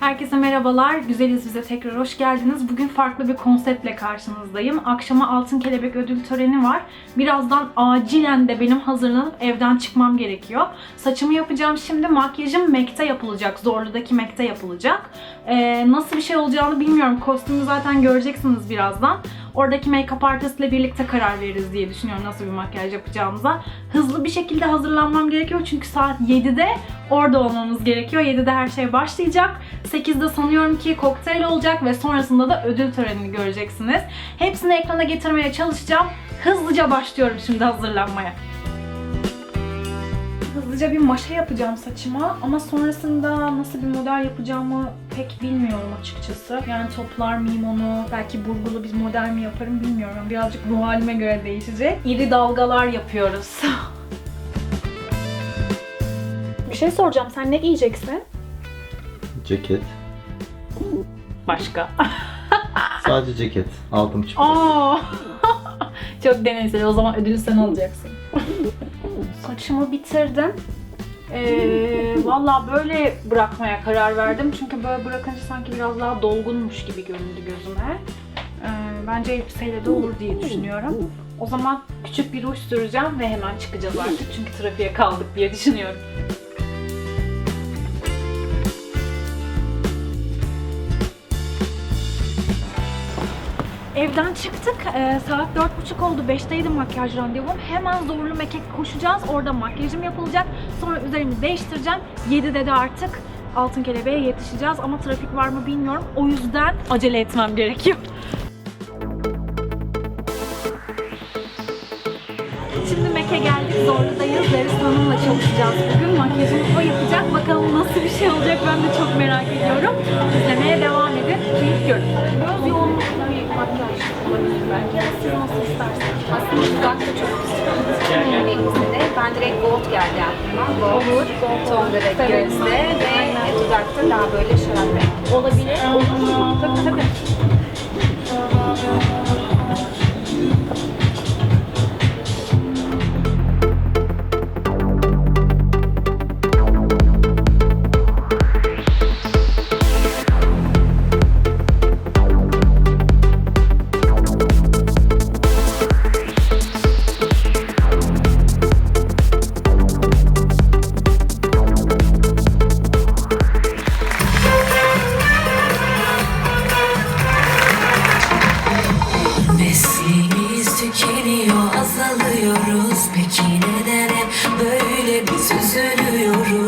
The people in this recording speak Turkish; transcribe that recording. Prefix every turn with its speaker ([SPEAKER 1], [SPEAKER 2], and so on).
[SPEAKER 1] Herkese merhabalar. Güzeliz bize tekrar hoş geldiniz. Bugün farklı bir konseptle karşınızdayım. Akşama Altın Kelebek ödül töreni var. Birazdan acilen de benim hazırlanıp evden çıkmam gerekiyor. Saçımı yapacağım şimdi. Makyajım Mac'te yapılacak. Zorlu'daki Mac'te yapılacak. Ee, nasıl bir şey olacağını bilmiyorum. Kostümü zaten göreceksiniz birazdan. Oradaki make-up artist ile birlikte karar veririz diye düşünüyorum nasıl bir makyaj yapacağımıza. Hızlı bir şekilde hazırlanmam gerekiyor çünkü saat 7'de orada olmamız gerekiyor. 7'de her şey başlayacak. 8'de sanıyorum ki kokteyl olacak ve sonrasında da ödül törenini göreceksiniz. Hepsini ekrana getirmeye çalışacağım. Hızlıca başlıyorum şimdi hazırlanmaya. Hızlıca bir maşa yapacağım saçıma ama sonrasında nasıl bir model yapacağımı pek bilmiyorum açıkçası. Yani toplar mıyım onu, belki burgulu bir model mi yaparım bilmiyorum. Birazcık ruh halime göre değişecek. İri dalgalar yapıyoruz. bir şey soracağım, sen ne giyeceksin?
[SPEAKER 2] Ceket.
[SPEAKER 1] Başka.
[SPEAKER 2] Sadece ceket. Aldım çıktı.
[SPEAKER 1] Aa! Çok deneysel. O zaman ödülü sen alacaksın. Saçımı bitirdim. Ee, Valla böyle bırakmaya karar verdim. Çünkü böyle bırakınca sanki biraz daha dolgunmuş gibi göründü gözüme. Ee, bence elbiseyle de olur diye düşünüyorum. O zaman küçük bir ruj süreceğim ve hemen çıkacağız artık. Çünkü trafiğe kaldık diye düşünüyorum. Evden çıktık. Ee, saat dört buçuk oldu. Beşteydi makyaj randevum. Hemen zorlu mekek koşacağız. Orada makyajım yapılacak. Sonra üzerimi değiştireceğim. 7'de de artık altın kelebeğe yetişeceğiz. Ama trafik var mı bilmiyorum. O yüzden acele etmem gerekiyor. Şimdi Mek'e geldik. Zorlu'dayız. Deriz Hanım'la çalışacağız bugün. Makyajımı o yapacak. Bakalım nasıl bir şey olacak ben de çok merak nasıl isterseniz.
[SPEAKER 3] Aslında dudakta çok güzel. Elimizde. Ben direkt gold geldi aklıma. Gold.
[SPEAKER 1] Olur.
[SPEAKER 3] Tonları
[SPEAKER 1] Severim
[SPEAKER 3] gözde
[SPEAKER 1] ben.
[SPEAKER 3] ve dudakta daha böyle şarap rengi.
[SPEAKER 1] Olabilir. Olur? Tabii tabii. nedene böyle bir üzülüyorum